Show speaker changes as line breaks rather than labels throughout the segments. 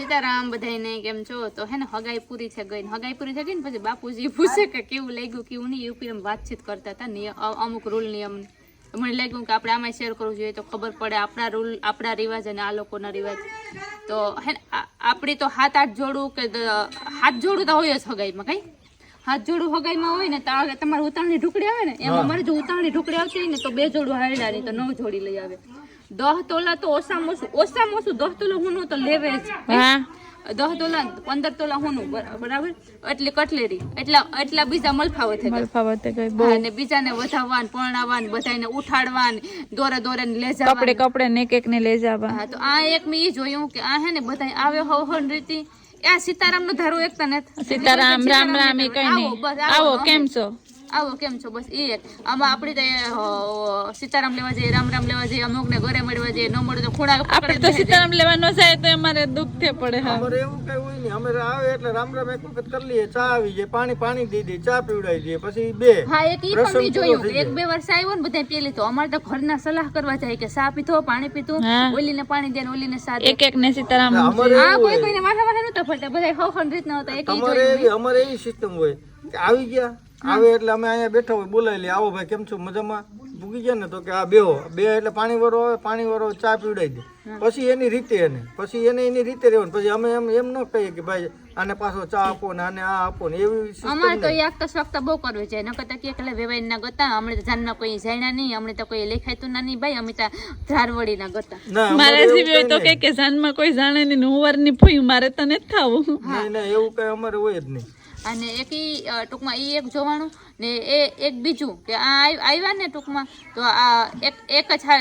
સીતારામ બધાને કેમ છો? તો હે ને હગાઈ પૂરી છે ગઈ. ને હગાઈ પૂરી થઈ ગઈ ને પછી બાપુજી પૂછે કે કેવું લાગ્યું કેવું નહીં? યુપીએમ વાતચીત કરતા હતા અમુક રૂલ નિયમ મને લાગ્યું કે આપણે આમાં શેર કરવું જોઈએ તો ખબર પડે આપણા રૂલ આપણા રિવાજ અને આ લોકોના રિવાજ. તો હે ને આપણી તો હાથ આઠ જોડું કે હાથ જોડું તો હોય જ હગાઈમાં કઈ? હાથ જોડું હગાઈમાં હોય ને તો તમારે ઉતાળની ઢુકડી આવે ને? એમાં મારે જો ઉતાળની ઢુકડી આવતી હોય ને તો બે જોડું હારડા નહીં તો નવ જોડી લઈ આવે. દહ તોલા તો ઓછામાં ઓછું ઓછામાં ઓછું દહ તોલા હું તો લેવે જ.
હા?
દસ તોલા પંદર તોલા હું બરાબર? એટલે કટલેરી. એટલા એટલા બીજા મલફાવો થઈ મલફાવો
થઈ ગઈ બહુ
અને બીજાને વધાવવાન પરણાવવાન બધાને ઉઠાડવાન દોરે દોરે લે જવા
કપડે કપડે ને એક એક ને લઈ જવા
હા તો આ એક મેં ઈ જોયું કે આ હે ને બધા આવ્યો હવ હન રીતિ. આ સીતારામ નો ધારો એકતા નથી.
સીતારામ રામ રામ એ કઈ નહીં. આવો, કેમ છો?
આવો કેમ છો? બસ એ આમાં આપણી તો સીતારામ લેવા જઈએ રામ રામ લેવા જઈએ અમુક ને ઘરે મળવા જઈએ ન મળે તો ખોડા
આપણે તો સીતારામ લેવાનો જાય તો અમારે દુઃખ થે પડે હા.
અમારે એવું કઈ હોય નહીં. અમે આવે એટલે રામ રામ એક વખત કરી લઈએ ચા આવી જાય પાણી પાણી દઈ દઈએ ચા પીવડાવી દઈએ પછી બે.
હા એક ઈ પણ મેં જોયું એક બે વર્ષ આવ્યો ને બધા પી લીધો અમારે તો ઘરના સલાહ કરવા જાય કે ચા પીધો પાણી પીધું
ઓલી
ઓલીને પાણી દે ને ઓલીને સા
એક એક ને સીતારામ
હા
કોઈ કોઈને માથા માથા નતા ફરતા. બધા હન રીતના હતા. એક ઈ
અમારે
જોયું
એવી અમારે એવી સિસ્ટમ હોય કે આવી ગયા આવે એટલે અમે અહીંયા બેઠા હોય બોલાવી લઈએ. આવો ભાઈ કેમ છો? મજામાં? ભૂગી ગયા ને તો કે આ બેહો. બે એટલે પાણી વરો આવે પાણી વરો ચા પીવડાવી દે. પછી એની રીતે એને. પછી એને એની રીતે રહેવાનું. પછી અમે એમ એમ ન કહીએ કે ભાઈ આને પાછો ચા આપો ને આને આ આપો ને એવી
અમારે તો. યાક તો શકતા બહુ કરવું છે નકર તો કે એટલે વેવાઈ ના ગતા અમને તો જાનના કોઈ જાણ્યા નહીં અમને તો કોઈ લેખાયતું ના નહીં ભાઈ અમે તો ધારવડી ના ગતા
મારે હોય તો કે કે જાનમાં કોઈ જાણે નહીં ને વારની ફૂયું મારે તને નથી થાવું.
નહીં નહીં એવું કઈ અમારે હોય જ નહીં.
અને એક એ ટૂંકમાં એ એક જોવાનું ને એ એક બીજું કે આ આવ્યા ને ટૂંકમાં તો આ એક એક જ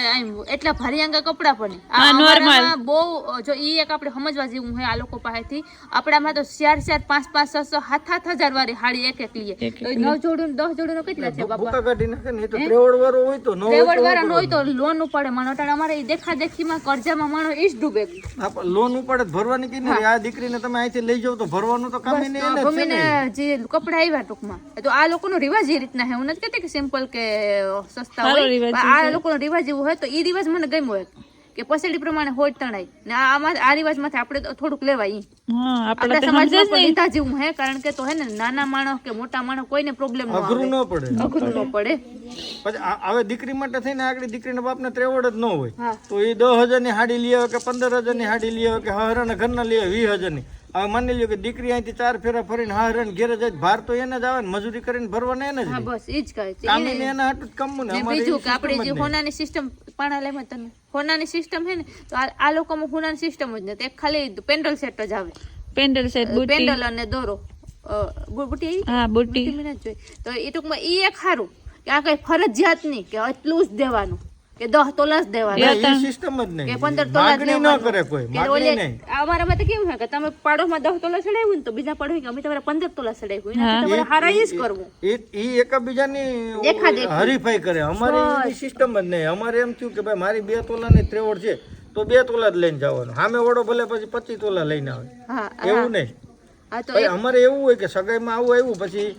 એટલા અંગે કપડાં પણ આ નોર્મલ બહુ જો ઈ એક આપણે સમજવા જેવું હોય આ લોકો પાસેથી આપણામાં તો ચાર ચાર પાંચ પાંચ છ છ હાથ હાથ હજાર વાળી હાડી એક એક લઈએ તો નવ જોડું દસ જોડું કેટલા છે બાપા?
ભૂકા કાઢી નાખે ને તો ત્રેવડ વાળો હોય તો ત્રેવડ
વાળા હોય તો લોન ઉપાડે. માનો અટાણે અમારે ઈ દેખા દેખીમાં કરજામાં માણો ઈ જ ડૂબે
લોન ઉપાડે ભરવાની કઈ નહીં? આ દીકરીને તમે અહીંથી લઈ જાવ તો ભરવાનું તો કામ એને જે
કપડા આવ્યા ટૂંકમાં. તો આ લોકોનો રિવાજ એ રીતના હે હું નથી કહેતી કે સિમ્પલ કે સસ્તા હોય. આ લોકોનો રિવાજ એવો હોય તો એ રિવાજ મને ગમ્યો હોય કે પસેડી પ્રમાણે હોય તણાય. ને આમાં આ રિવાજમાંથી આપણે થોડુંક લેવાય
હા આપણે
સમાજમાં લીધા જેવું હે કારણ કે તો હે ને નાના માણસ કે મોટા માણસ કોઈને પ્રોબ્લેમ ન આવે.
અઘરું ન પડે.
અઘરું ન પડે.
પછી હવે દીકરી માટે થઈને આગળ દીકરીના બાપને ત્રેવડ જ ન હોય. તો એ દસ હજારની હાડી લઈ આવે કે પંદર હજારની હાડી લઈ આવે કે હરાના ઘરના લઈ આવે વીસ હજારની. હવે માની લ્યો કે દીકરી અહીંથી ચાર ફેરા ફરીને હરાને ઘેરે જાય ભાર તો એને જ આવે ને મજૂરી કરીને ભરવાના એને જ
હા બસ ઈ જ કહે છે.
કામીને એના હાટું જ કમવું ને
બીજું કે આપણે
જ.
હોનાની સિસ્ટમ પાણાલયમાં તને હોનાની સિસ્ટમ છે ને તો આ આ લોકોમાં હોનાની સિસ્ટમ જ નથી. એક ખાલી પેન્ડલ સેટ જ આવે.
પેન્ડલ સેટ બુટી
પેન્ડલ અને દોરો. બુટી આવી?
હા બુટી.
તો એ ટૂંકમાં ઈ એક સારું કે આ કઈ ફરજિયાત નહીં કે એટલું જ દેવાનું. કે દસ તોલા જ દેવાનું.
સિસ્ટમ જ
કે
નહીં
પંદર તોલા જ
માગણી ન કરે કોઈ
કે
માગણી નહીં.
અમારામાં તો કેવું હોય કે તમે પાડોમાં દસ તોલા ચડાવ્યું ને તો બીજા પાડો કે અમે તમારે પંદર તોલા ચડાવ્યું. ને તમારે હારા ઈ જ કરવું.
એ એકબીજાની. હરીફાઈ કરે. અમારે સિસ્ટમ જ નહીં. અમારે એમ થયું કે ભાઈ મારી બે તોલાની ત્રેવડ છે તો બે તોલા જ લઈને જવાનું. સામે વડો ભલે પછી પચીસ તોલા લઈને આવે.
હા
એવું નહીં.
હા તો
અમારે એવું હોય કે સગાઈમાં આવું આવ્યું પછી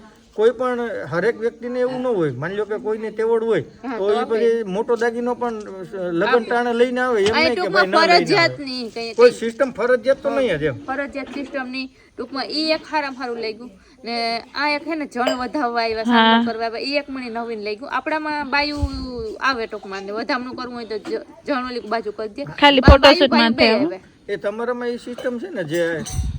કોઈ પણ હરેક વ્યક્તિને એવું ન હોય. માની લો કે કોઈને તેવડ હોય તો એ પછી મોટો દાગીનો પણ લગન ટાણે લઈને આવે એમ નહીં કે ભાઈ
ફરજિયાત નહીં કોઈ
સિસ્ટમ ફરજિયાત તો નહીં જ એમ.
ફરજિયાત સિસ્ટમની ટૂંકમાં એ એક હારામ હારું લઈ ગયું ને આ એક હે ને જણ વધાવવા આવ્યા સામનો કરવા આવ્યા. ઈ એક મને નવીન લઈ ગયું આપણામાં બાયું આવે ટૂંકમાં ને વધામણું કરવું હોય તો જણ ઓલી બાજુ કરી દે
ખાલી
ફોટોશૂટ
માટે.
એ તમારામાં એ સિસ્ટમ છે ને જે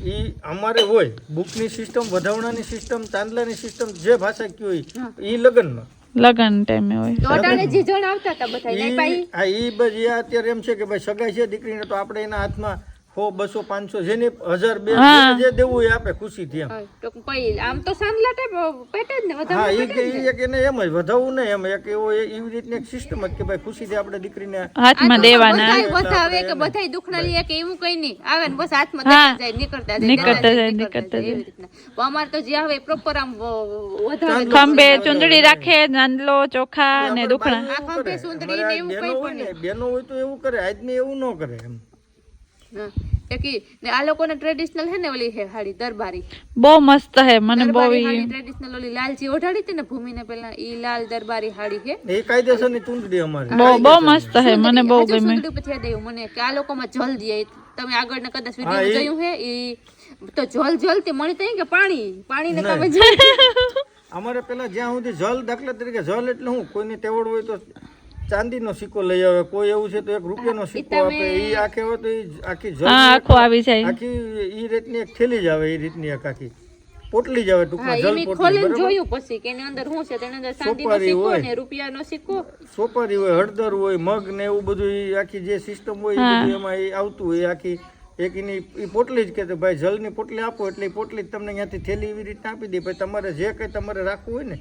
ઈ અમારે હોય બુકની સિસ્ટમ વધાવણાની સિસ્ટમ ચાંદલાની સિસ્ટમ જે ભાષા કયો એ લગ્નમાં.
લગન ટાઈમે હોય.
તો અટાણે આવતા હતા બધા નહીં પાઈ
ઈ હા ઈ બધી આ અત્યારે એમ છે કે ભાઈ સગાઈ છે દીકરીને તો આપણે એના હાથમાં સો બસો પાંચસો જેને હજાર બે જે દેવું એ આપે
હા, ટૂંક કોઈ આમ તો ટાઈપ પેટે જ ને
હા એ કે ઈ એક એને એમ જ વધાવવું ને એમ એક એવો એવી રીતની એક સિસ્ટમ જ કે ભાઈ ખુશીથી આપણે દીકરીને
હાથમાં દેવાના.
વધાવે કે બધાય દુખના લઈએ કે એવું કઈ નહીં. આવે ને બસ હાથમાં
હા.
દેતા જાય નીકળતા જાય
નીકળતા જાય,
નીકળતા જાય, અમાર તો જે આવે પ્રોપર આમ વ- વધાવે
ખંભે ચુંદડી રાખે નાંદલો ચોખા ને દુખણા.
આ ખંભે ચુંદડી ને એવું
બેનો
કઈ
હોય
પણ
ને બેનો હોય તો એવું કરે આજની એવું ન કરે એમ.
હા. ને આ લોકોને ટ્રેડિશનલ હે ને ઓલી હે હાડી દરબારી.
બહુ મસ્ત હે મને બહુ
દરબારી
ઈ-
હાડી ટ્રેડિશનલ ઓલી લાલજી ઓઢાડી હતી ને ભૂમિને પેલા ઈ લાલ દરબારી હાડી છે
એ કાયદેસરની ચૂંટણી અમારી.
બહુ બહુ મસ્ત હે મને બહુ ગમે
પછી યાદ મને કે આ લોકોમાં જલ્દી તમે આગળના કદાચ વીડિયો જોયું હે ઈ તો જલ જલ તે મળી તઈ કે પાણી પાણી
ને
તમે
અમારે પેલા જ્યાં સુધી જલ દાખલા તરીકે જલ એટલે હું કોઈને તેવડ હોય તો ચાંદીનો સિક્કો લઈ આવે કોઈ એવું છે તો એક રૂપિયાનો સિક્કો આપે એ આખે હોય તો એ આખી
હા આખો આવી જાય.
આખી એ રીતની એક થેલી જ આવે એ રીતની એક આખી. પોટલી જ આવે ટૂંકમાં જલ પોટલી
જોયું પછી કે એની અંદર શું છે તેની અંદર ચાંદીનો
સોપારી
સિક્કો. ને રૂપિયાનો સિક્કો.
સોપારી હોય હળદર હોય મગ ને એવું બધું ઈ આખી જે સિસ્ટમ હોય એ બધું એમાં એ આવતું હોય આખી એક એની એ પોટલી જ કે ભાઈ જલની પોટલી આપો એટલે એ પોટલી જ તમને અહીંયાથી થેલી એવી રીતના આપી દે. પછી તમારે જે કંઈ તમારે રાખવું હોય ને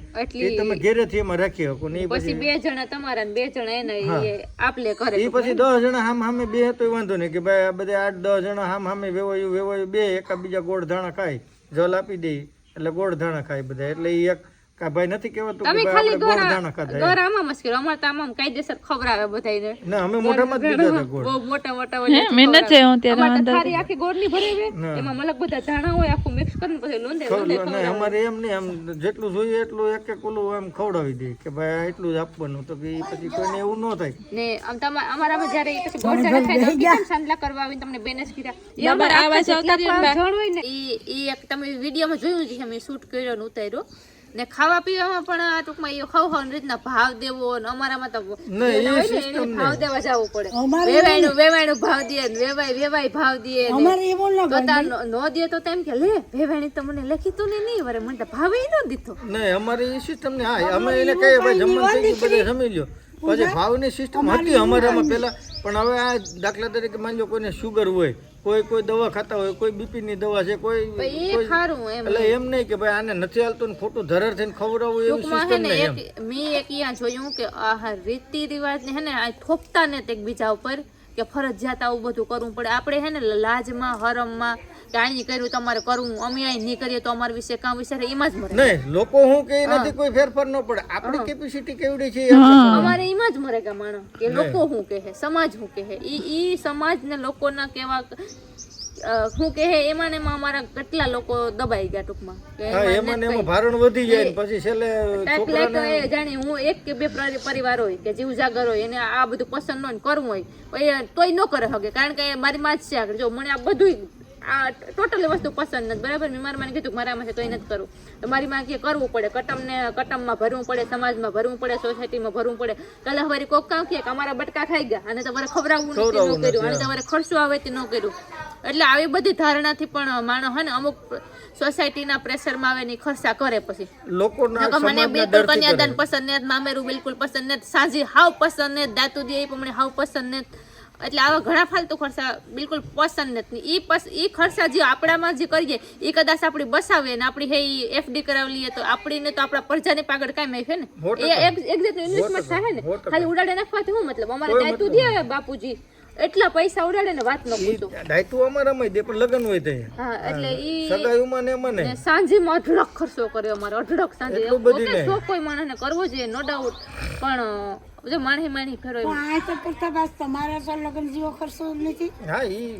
એ તમે ઘેરેથી એમાં રાખી શકો. ને
પછી બે જણા તમારા બે જણા એના આપલે કરે
એ પછી દસ જણા હામ હામે બે તો વાંધો નહીં કે ભાઈ આ બધા આઠ દસ જણા હામ હામે વેવાયું વેવાયું બે એકા બીજા ગોળ ધાણા ખાય. જલ આપી દે એટલે ગોળ ધાણા ખાય બધા. એટલે એ એક કા ભાઈ નથી કહેવાતું
તમે ખાલી
ગોળ
દોરા
ખાધા એમ.
આમાં મુશ્કેલ અમારે તો આમાં કાયદેસર ખવડાવે બધાયને.
ના અમે મોઢામાં જ દીધા ગોળ.
બહુ મોટા મોટા
હે
વજનથી
મેં હું ત્યારે
અમારે તો આખી ગોળની ભરી હોય એમાં મલક બધા ધાણા હોય આખું મિક્સ કરીને પછી લોંદે લોંદે
ખવડાવે. અમારે એમ નહીં આમ જેટલું જોઈએ એટલું એક એક ઓલું એમ ખવડાવી દે કે ભાઈ એટલું જ આપવાનું. તો કે પછી કોઈને એવું ન થાય.
ને આમ અમારામાં જ્યારે પછી ગોળ ધાણા ખાય તો કેમ કરવા આવીને તમને બેનસ કીધા? એ અમારા પણ હોય ને ઈ ઈ એક તમે વિડીયોમાં જોયું છે મેં શૂટ કર્યો ને ઉતાર્યો. ને ખાવા પીવામાં પણ આ ટૂંકમાં એ ખાવ ખાવ રીતના ભાવ દેવો ને અમારામાં તો ભાવ દેવા જવું પડે. વેવાયનું વેવાયનું ભાવ દે વેવાય વેવાય ભાવ દે તાર નો- નો દે તો તેમ કે લે વેવાણી તો મને લખી તું ને નહીં વરે મને ભાવે ન દીધો.
નહીં અમારી એ સિસ્ટમ ને હા અમે એને કહીએ ભાઈ જમવાનું થઈ બધે જમી લ્યો. પછી ભાવની સિસ્ટમ હતી અમારામાં પહેલા. પણ હવે આ દાખલા તરીકે માની લો કોઈને શુગર હોય કોઈ કોઈ દવા ખાતા હોય કોઈ બીપી ની દવા છે કોઈ એટલે એમ નહીં કે ભાઈ આને નથી હાલતું ને ખોટું ધરર થઈને ખવડાવવું એવું સિસ્ટમ નહીં
મેં એક અહીંયા જોયું કે આ રીતિ રિવાજ ને હે ને આ થોપતા ને તે એકબીજા ઉપર કે ફરજિયાત આવું બધું કરવું પડે. આપણે હે ને લાજમાં હરમમાં અહીં કર્યું તમારે કરવું અમે અહીં નહીં કરીએ તો અમારા વિશે કામ વિચારે એમાં જ મરે.
નહીં લોકો હું કે નથી કોઈ ફેરફાર ન પડે. આપણી કેપેસિટી કેવડી છે
અમારે એમાં જ મરે કે માણસ કે લોકો હું કહે સમાજ હું કહે. ઈ ઈ સમાજ ને લોકોના કેવા શું કહે એમાં એમાં અમારા કેટલા લોકો દબાઈ ગયા ટૂંકમાં. કે એમાં
એમાં ને
નથી
એમાં ભારણ વધી જાય ને પછી છેલ્લે
એ જાણે હું એક કે બે પરિવાર હોય કે જીવ જાગર હોય એને આ બધું પસંદ ન ને કરવું હોય. એ તોય ન કરે હગે કારણ કે મારી માં જ છે આગળ. જો મને આ બધું આ ટોટલી વસ્તુ પસંદ નથી બરાબર? મેં મારા માને કીધું કે મારામાં છે તોય નથી કરવું તો મારી માં કે કરવું પડે કટમને કટમમાં ભરવું પડે સમાજમાં ભરવું પડે સોસાયટીમાં ભરવું પડે. કાલે હવારી કોક કામ કે અમારા બટકા ખાઈ ગયા અને તમારે ખવડાવવું નથી ન કર્યું અને તમારે ખર્ચો આવે તે ન કર્યું. એટલે આવી બધી ધારણાથી પણ માણસ હે ને અમુક સોસાયટીના પ્રેશરમાં આવે ને ખર્ચા કરે પછી.
લોકોના
મને બિલકુલ કન્યાદાન પસંદ નથી મામેરું બિલકુલ પસંદ નથી સાંજે હાવ પસંદ નથી દાતુ દે એ પણ મને હાવ પસંદ નથી. એટલે આવા ઘણા ફાલતુ ખર્ચા બિલકુલ પસંદ નથી. ઈ પસ એ ખર્ચા જે આપણામાં જે કરીએ એ કદાચ આપણી બસાવે ને આપણી હે ઈ એફડી કરાવી લઈએ તો આપણીને તો આપણા પ્રજાને પાગળ કાંઈ છે ને. એ એક ઇન્વેસ્ટમેન્ટ થાય ને. ખાલી ઉડાડે નાખવાથી શું મતલબ? અમારે તું દે બાપુજી. એટલા પૈસા ઉડાડે ને વાત ન પૂછો.
ઈ ડાયટું અમારામાં દે પણ લગન હોય તે
હા એટલે ઈ
સગાઈમાં ને
મને
સાંજે
માં અઢળક ખર્ચો કર્યો અમારે અઢળક સાંજે. એવું
બધું.
શોખ કોઈ માણસને કરવો જોઈએ નો ડાઉટ પણ જો માણી માણી ફેરો.
આ તો કરતા બસ તમારા તો લગ્ન જેવો ખર્ચો નથી.
હા ઈ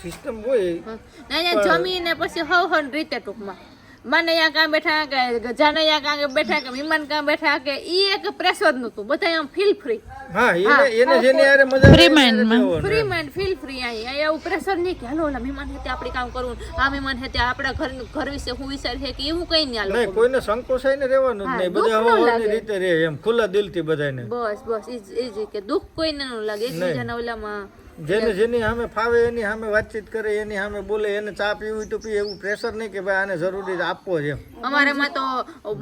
સિસ્ટમ હોય.
ના જમીને પછી હવ હન રીતે ટૂંકમાં. માને અહીંયા કાં બેઠા કે જાને અહીંયા કાં બેઠા કે વિમાન કાં બેઠા કે ઈ એક પ્રેશર નતું બધા આમ ફીલ ફ્રી
હા એને એને જેને હારે મજા ફ્રી
Free
એને
mind માં.
રહેવાનું.
ફ્રી માઇન્ડ ફીલ ફ્રી અહીંયા એવું પ્રેશર નહીં કે હાલો ઓલા મહેમાન હેતે આપણે કામ કરવું. આ મહેમાન હેતે આપણા ઘર ઘર વિશે હું વિચાર છે કે એવું કઈ નહીં આ
નહીં કોઈને સંકોચાઈને રહેવાનું જ નહીં. બધા
ન
હવાની રીતે રહે એમ ખુલ્લા દિલથી બધાને
બસ બસ ઈ જ- ઈ જ કે દુઃખ કોઈને ન લાગે. એકબીજાના ઓલામાં
જેને જેની સામે ફાવે એની સામે વાતચીત કરે એની સામે બોલે એને ચા પીવી હોય તો પી એવું પ્રેશર નહીં કે ભાઈ આને જરૂરી આપવો છે અમારે
અમારામાં તો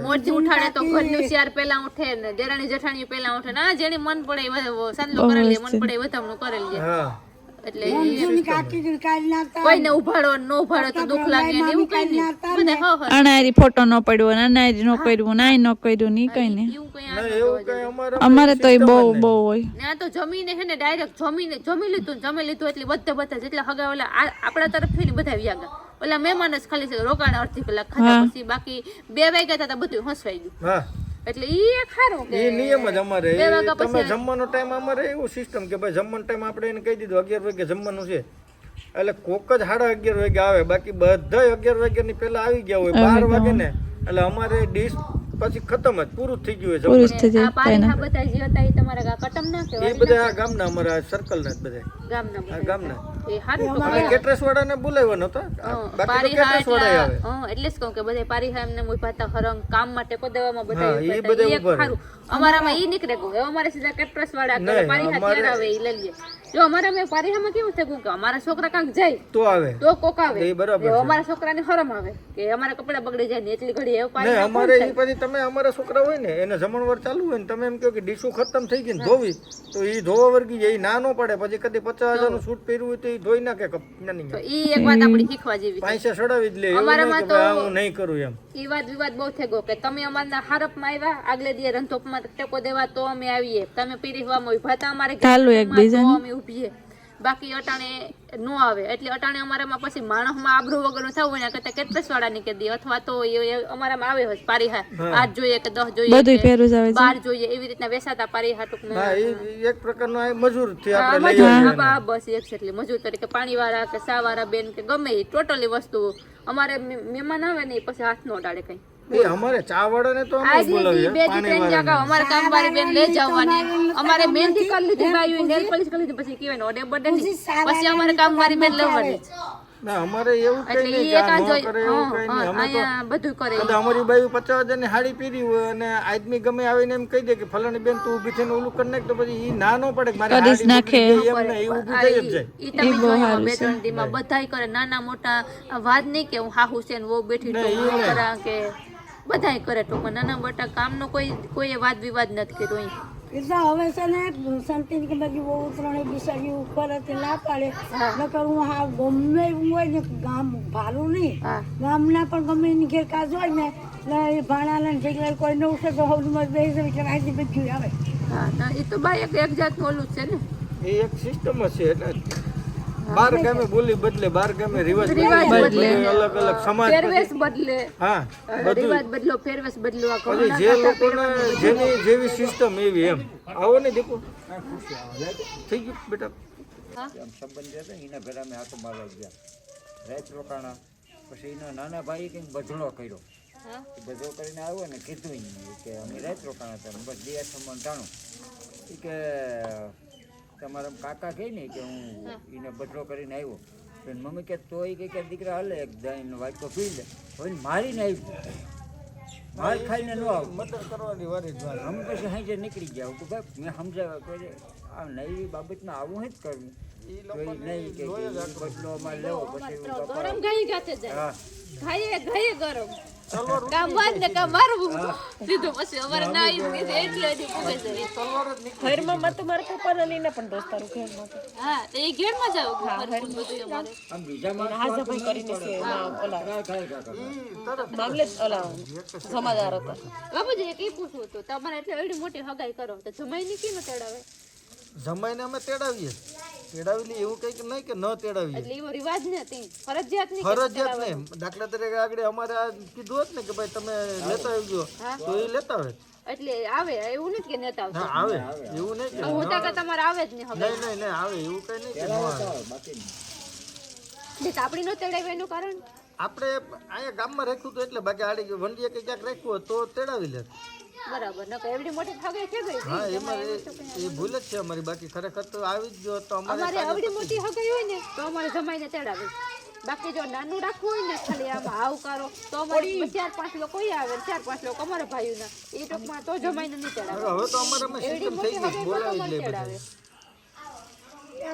મોજ ઉઠાડે તો ઘરનું શિયાર પેલા ઉઠે ને દેરાણી જેઠાણી પેલા ઉઠે ના જેની મન પડે એ વધે- કરેલી મન પડે એ વધામણું કરેલી
હા.
અનારી ફોટો ન પડ્યો અનારી નો કર્યું નાય ન કર્યું ની કઈ ને
અમારે
અમારે તો બહુ બહુ હોય.
ને તો જમીને હે ને ડાયરેક્ટ જમીને જમી લીધું જમી લીધું એટલે બધા બધા જેટલા હગા ઓલા આપણા તરફથી ને બધા વ્યાગા ઓલા મહેમાન જ ખાલી છે રોકાણ અડધી કલાક ખાધા પછી બાકી બે વાગ્યા હતા તો બધું હસવાઈ ગયું.
હા.
એટલે ઈ એક સારું કે
એ નિયમ જ અમારે.
વાગ્યા
તમે જમવાનો ટાઈમ અમારે એવું સિસ્ટમ કે ભાઈ જમવાનો ટાઈમ આપણે એને કહી દીધું અગિયાર વાગે જમવાનું છે. એટલે કોક જ સાડા અગિયાર વાગે આવે. બાકી બધા અગિયાર વાગ્યાની પહેલા આવી ગયા હોય બાર વાગે ને. એટલે અમારે ડીશ પછી ખતમ જ પૂરું થઈ ગયું છે
પૂરું થઈ
જમવાનું.
આ
જાય
બધા જે હતા એ તમારા ગા કટમ ના
એ બધા આ ગામના અમારા સર્કલ ના બધા
ગામના
આ ગામના
એ હારું તો
અમે કેટરેસ વાળાને બોલાવ્યા નતા બાકી તો
પારીહા
વાળા
એટલે
આવે
હા એટલે જ કહું કે બધા પારીહા એમને ઊભા પાતા હરંગ કામ માટે પદવામાં બધા હતા.
બધા.
હારું. અમારામાં ઈ નીકળે ગયું હવે અમારે સીધા કેટરેસ વાળા કરે પારીહા
અમારે-
તેડાવે ઈ લઈ લે જો અમારામાં પારીહામાં કેવું છે કે અમારા છોકરા કાંક જાય.
તો આવે.
તો કોક આવે.
એ બરાબર.
અમારા છોકરાને હરમ આવે કે અમારા કપડા બગડી જાય ને એટલી ઘડી એવું પાણી
અમારે એ પછી તમે અમારા છોકરા હોય ને એને જમણવાર ચાલુ હોય ને તમે એમ કહો કે ડીશો ખતમ થઈ ગઈ ને ધોવી તો એ ધોવા વર્ગી જાય ના નો પડે. પછી કદી પચાસ હજારનું સૂટ પહેર્યું હોય તો એ ધોઈ નાખે કે
તો ઈ એક વાત આપણી શીખવા જેવી
પૈસા સડાવી જ લે.
અમારામાં તો-
હું નહીં કરું એમ.
એ વાત વિવાદ બહુ થઈ ગયો કે તમે અમારના હારપમાં આવ્યા આગલે દી રંધોપમાં ટેકો દેવા તો અમે આવીએ. તમે પીરીહવામાં ઊભા હતા અમારે
ચાલુ
એક
એકબીજાને.
ઊભીએ બાકી અટાણે નો આવે. એટલે અટાણે અમારામાં પછી માણસમાં આબરૂ વગરનું થવું હોય ને કરતા કેટલા વાળાની કે દે અથવા તો એ- અમારામાં આવે હોય પારીહા આઠ જોઈએ કે દસ જોઈએ બધું
પહેરું જ આવે
બાર જોઈએ. એવી રીતના વેસાતા પારીહા ટૂંકમાં.
એક પ્રકારનો આ
મજૂરથી
આપણે લઈ
મજૂર.
આવીએ
હા, બા, બસ exactly. મજૂર તરીકે પાણીવાળા કે સાવાળા બેન કે ગમે એ ટોટલી વસ્તુ. અમારે મહેમાન આવે ને એ પછી હાથ નો અડાડે કઈ.
એ અમારે ચા ને તો અમે બોલાવીએ.
બે ત્રણ જગા અમારે કામવાળી બેન લઈ જવાની. અમારે મહેંદી કરી લીધી બાયું નેલ પોલિશ કરી લીધી પછી કહેવાય ને ઓડે બડે પછી અમારે કામવાળી બેન લેવાની.
ના અમારે એવું કઈ નહીં કરે એવું કઈ નહીં અમે તો
બધું કરે.
કદાચ અમારી બાઈ પચાસ હજારની હાડી પહેરી હોય અને આદમી ગમે આવીને એમ કહી દે કે ફલાણી બેન તું ઊભી થઈને ઓલું કરી નાખ તો પછી ઈ ના નો પડે કે મારી હાડી
નાખે.
એમ ને, ઈ ઊભી થઈ જાય.
ઈ તમે જોયું બે ત્રણ દીમાં બધાય કરે. નાના મોટા વાત નહીં કે હું હાહુ છે ને વહુ બેઠી તો કરા કે બધાય કરે ટૂંકમાં નાના મોટા કામનો કોઈ કોઈએ વાદ વિવાદ નથી કર્યો અહીં.
એ હવે છે ને સંતીન કે બધી બહુ ત્રણે બિસાડી ઉપર હતી ના પાડે. નકર હું હા ગમે એવું હોય ને ગામ ભાલું નહીં. ગામના પણ ગમે એની ઘેર કાજ હોય ને એટલે એ ભાણાના ઢીકલા કોઈ ન ઉઠે તો હવડુમાં બેસી જાય એટલે અહીંથી બધું આવે.
હા એ તો ભાઈ એક જાતનું ઓલું છે ને.
એ એક સિસ્ટમ હશે છે એટલે બાર ગામે બોલી બદલે બાર ગામે રિવાજ
રિવાજ
બદલે. અલગ અલગ સમાજ
પહેરવેશ બદલે.
હા
રિવાજ બદલો પહેરવેશ બદલો આ
પછી જે લોકોને જેની જેવી સિસ્ટમ એવી એમ. આવો ને દેખો થઈ ગયું બેટા.
સંબંધ હતા ને એના ઘરે અમે માલ મારવા ગયા રાત રોકાણા. પછી એનો નાના ભાઈ કંઈક બજળો કર્યો. બધો કરીને આવ્યો ને કીધું કે અમે રાત રોકાણા હતા બસ બે આઠમાં જાણું કે તમારા કાકા કહે ને કે હું એને બજળો કરીને આવ્યો. તો મમ્મી કે તો એ કે દીકરા હાલે એક જઈને વાટકો પી લે હોય મારીને આવી માર ખાઈને ન આવ.
મદદ કરવાની વારી જ વાર.
પછી હાજર નીકળી ગયા. હું કહું, ભાઈ મેં સમજાવ્યા કે આ નવી બાબતમાં આવું જ કરવું. નહીં કે કે ઈ બદલો અમારે લેવો પછી
ગરમ ગાઈ ગાતે જાય.
હા.
ખાઈએ ખાઈએ ગરમ. કામ ને કામ સીધું પછી અમારે ના આવી ગઈ છે એટલે હજી પૂગે છે. હા તો એ ઘેરમાં જાવ બધું અમારે.
આમ બીજા મામલે ઓલા ખાય હતા.
બાબુજી એક એ પૂછવું હતું તમારે એટલે એવડી મોટી હગાઈ કરો તો જમાઈ ની કેમ તેડાવે?
જમાઈને અમે તેડાવીએ. તેડાવી લઈએ એવું કંઈક નહીં કે ન તેડાવી
એટલે એવો રિવાજ નથી ફરજિયાત નહીં
ફરજિયાત નહીં. દાખલા તરીકે આગળ અમારે આ કીધું હોત ને કે ભાઈ તમે લેતા આવજો તો એ લેતા આવે.
એટલે આવે એવું નથી કે નેતા આવશે.
ના આવે. એવું નહીં કે
હોતા કે તમારે આવે જ નહીં હવે.
નહીં નહીં નહીં આવે. એવું કઈ નહીં કે ન આવે.
બાકી
આપણી નો તેડાવે એનું કારણ?
આપણે અહીંયા ગામમાં રાખ્યું હતું એટલે બાકી આડી વંડીએ કે ક્યાંક રાખ્યું તો તેડાવી લે
બરાબર નકર એવડી મોટી હગાઈ છે ગઈ?
હા એમાં એ એ ભૂલ જ છે અમારી બાકી. ખરેખર તો આવી જ ગયો તો અમારે
અમારે મોટી હગાઈ હોય ને તો અમારે જમાઈને તેડાવે. બાકી જો નાનું રાખવું હોય ને ખાલી આમાં હાવ કરો તો અમારી ચાર પાંચ લોકો આવે ચાર પાંચ લોકો અમારા ભાઈઓના. એ ટૂંકમાં તો જમાઈને નહીં તેડાવે.
હવે તો અમારામાં સિસ્ટમ થઈ ગઈ બોલાવી જ લે
તેડાવે?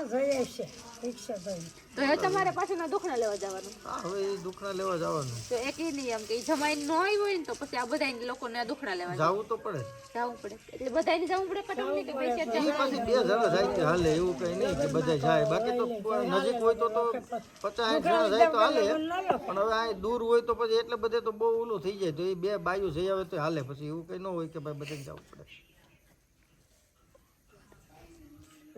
બધે
છે રિક્ષા ભાઈ
તો હવે તમારે પાછળના દુખણા લેવા જવાનું.
હા હવે એ દુખણા લેવા જવાનું.
તો એક ઈ નિયમ કે જમાઈ ન આવી હોય ને તો પછી આ બધા લોકોને દુખણા લેવા
જવું તો પડે.
જવું પડે. એટલે બધાને જવું પડે પણ નહીં કે બે ચાર
એ બે જણા જાય કે હાલે એવું કઈ નહીં કે બધા જાય. બાકી તો નજીક હોય તો તો પચાસ સાઠ જણા જાય તો હાલે. પણ હવે આ દૂર હોય તો પછી એટલે બધે તો બહુ ઓલું થઈ જાય. તો એ બે બાયુ જઈ આવે તો હાલે. પછી એવું કઈ ન હોય કે ભાઈ બધાને જવું પડે.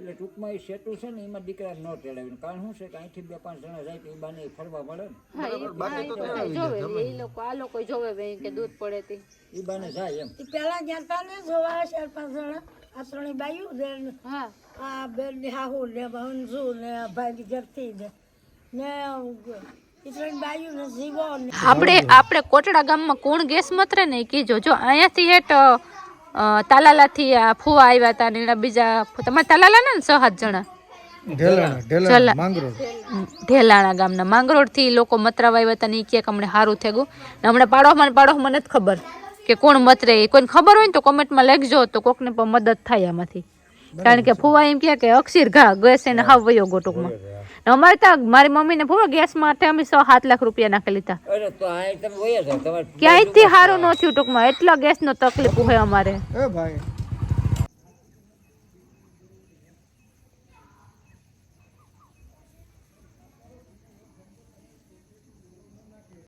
એટલે ટૂંકમાં એ સેટું છે ને એમાં દીકરા ન તેડાવીને. કારણ શું છે કે અહીંથી બે પાંચ જણા જાય તો એ બાને ફરવા મળે ને.
જોવે એ લોકો આ લોકો જોવે ભાઈ કે દૂધ પડે તે.
એ બાને જાય એમ.
પેલા ગયા ને જોવા ચાર પાંચ જણા આ ત્રણેય બાયું બેન
હા.
આ બેન ને હાહુ ને હંસુ ને ભાઈ જરતી ને ને ત્રણ બાયું ને જીવો
આપણે આપણે કોટડા ગામમાં કોણ ગેસ મતરે ને કીજો. જો અહીંયાથી હેઠ તાલાલાથી આ ફુવા આવ્યા હતા ને બીજા તમારે તાલાલા ને છ સાત જણા?
ઢેલાણા
ગામના માંગરોળ. થી લોકો મતરાવા આવ્યા હતા ને એ કે અમને સારું થઈ ગયું. ને હમણાં પાડોમાં પાડોમાં નથી ખબર કે કોણ મતરે. કોઈને ખબર હોય ને તો કોમેન્ટમાં લખજો તો કોકને પણ મદદ થાય આમાંથી. કારણ કે ફુવા એમ કે અક્ષીર ઘા ગેસ એને હાવ વયો ગો ટૂંકમાં અમારે ત્યાં મારી મમ્મીને પૂરો ગેસ માટે અમે સો સાત લાખ રૂપિયા નાખી લીધા.
અરે તો આ તમે વયા જાઓ તમારે
ક્યાંયથી સારું ન થયું ટૂંકમાં? એટલા ગેસનો તકલીફ હોય અમારે.
ભાઈ.